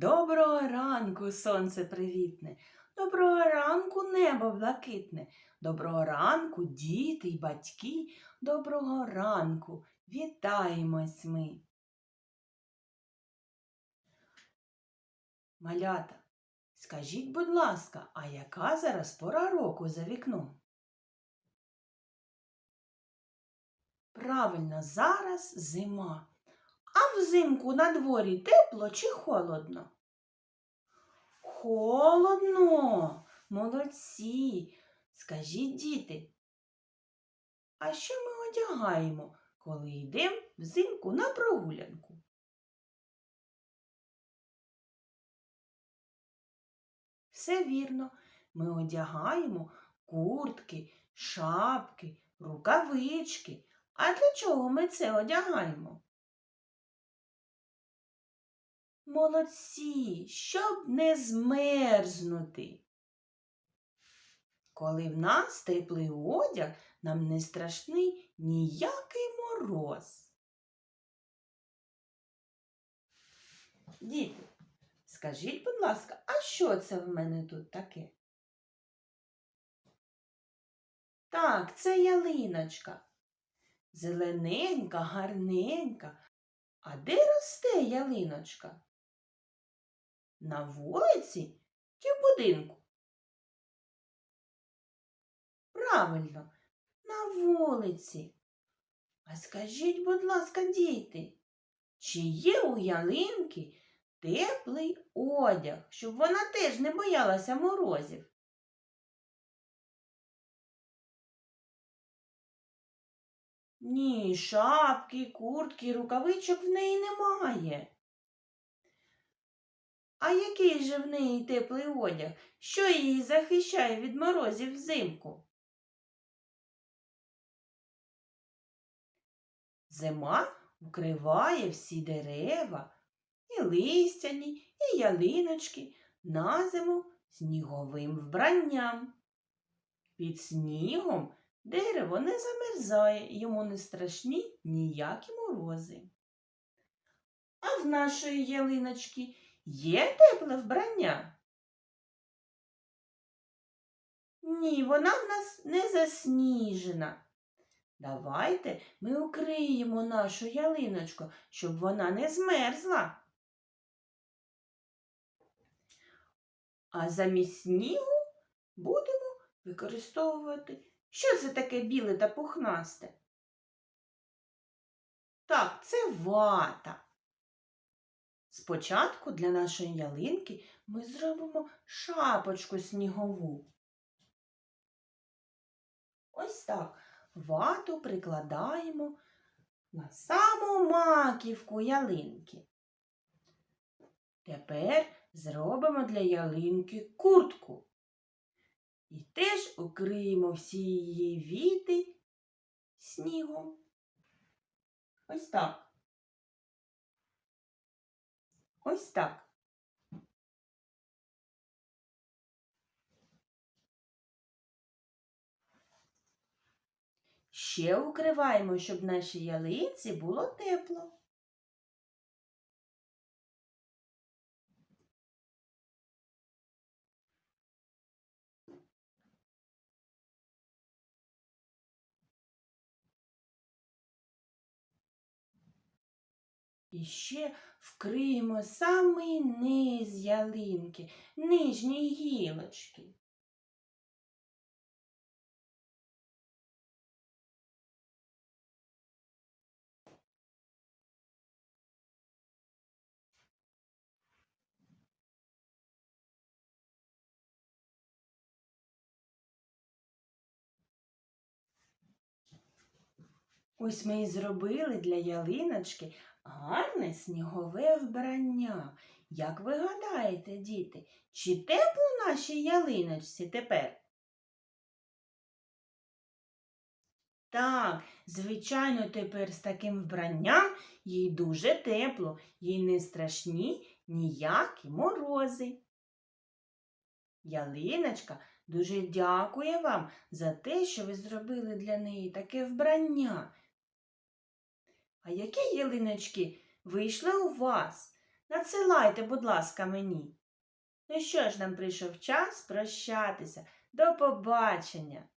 Доброго ранку, сонце привітне, доброго ранку, небо блакитне, доброго ранку, діти й батьки, доброго ранку, вітаємось ми. Малята, скажіть, будь ласка, а яка зараз пора року за вікном? Правильно, зараз зима. А взимку на дворі тепло чи холодно? Холодно, молодці. Скажіть, діти, а що ми одягаємо, коли йдемо взимку на прогулянку? Все вірно, ми одягаємо куртки, шапки, рукавички. А для чого ми це одягаємо? Молодці, щоб не змерзнути. Коли в нас теплий одяг, нам не страшний ніякий мороз. Діти, скажіть, будь ласка, а що це в мене тут таке? Так, це ялиночка. Зелененька, гарненька. А де росте ялиночка? На вулиці чи в будинку? Правильно, на вулиці. А скажіть, будь ласка, діти, чи є у ялинки теплий одяг, щоб вона теж не боялася морозів? Ні, шапки, куртки, рукавичок в неї немає. А який же в неї теплий одяг, що її захищає від морозів взимку? Зима вкриває всі дерева, і листяні, і ялиночки на зиму сніговим вбранням. Під снігом дерево не замерзає, йому не страшні ніякі морози. А в нашої ялиночки є тепле вбрання? Ні, вона в нас не засніжена. Давайте ми укриємо нашу ялиночку, щоб вона не змерзла. А замість снігу будемо використовувати. Що це таке біле та пухнасте? Так, це вата. Спочатку для нашої ялинки ми зробимо шапочку снігову. Ось так вату прикладаємо на саму маківку ялинки. Тепер зробимо для ялинки куртку. І теж укриємо всі її віти снігом. Ось так. Ось так. Ще укриваємо, щоб нашій ялинці було тепло. І ще вкриємо самий низ ялинки, нижні гілочки. Ось ми і зробили для ялиночки гарне снігове вбрання. Як ви гадаєте, діти, чи тепло нашій ялиночці тепер? Так, звичайно, тепер з таким вбранням їй дуже тепло, їй не страшні ніякі морози. Ялиночка дуже дякує вам за те, що ви зробили для неї таке вбрання. А які ялиночки вийшли у вас? Надсилайте, будь ласка, мені. Ну що ж, нам прийшов час прощатися. До побачення!